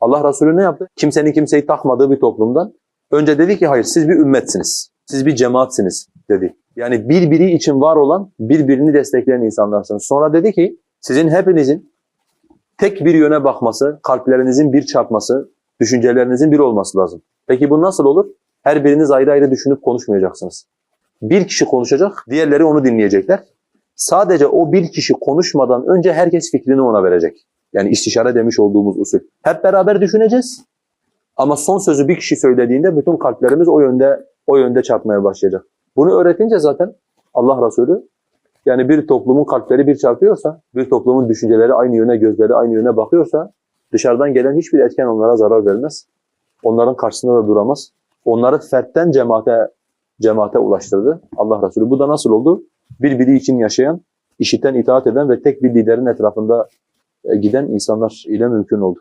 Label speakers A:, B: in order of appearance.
A: Allah Resulü ne yaptı? Kimsenin kimseyi takmadığı bir toplumdan önce dedi ki hayır siz bir ümmetsiniz. Siz bir cemaatsiniz dedi. Yani birbiri için var olan, birbirini destekleyen insanlarsınız. Sonra dedi ki sizin hepinizin tek bir yöne bakması, kalplerinizin bir çarpması, düşüncelerinizin bir olması lazım. Peki bu nasıl olur? Her biriniz ayrı ayrı düşünüp konuşmayacaksınız. Bir kişi konuşacak, diğerleri onu dinleyecekler. Sadece o bir kişi konuşmadan önce herkes fikrini ona verecek. Yani istişare demiş olduğumuz usul. Hep beraber düşüneceğiz. Ama son sözü bir kişi söylediğinde bütün kalplerimiz o yönde o yönde çarpmaya başlayacak. Bunu öğretince zaten Allah Resulü yani bir toplumun kalpleri bir çarpıyorsa, bir toplumun düşünceleri aynı yöne, gözleri aynı yöne bakıyorsa dışarıdan gelen hiçbir etken onlara zarar vermez. Onların karşısında da duramaz. Onları fertten cemaate cemaate ulaştırdı Allah Resulü. Bu da nasıl oldu? Birbiri için yaşayan, işiten, itaat eden ve tek bir liderin etrafında giden insanlar ile mümkün oldu.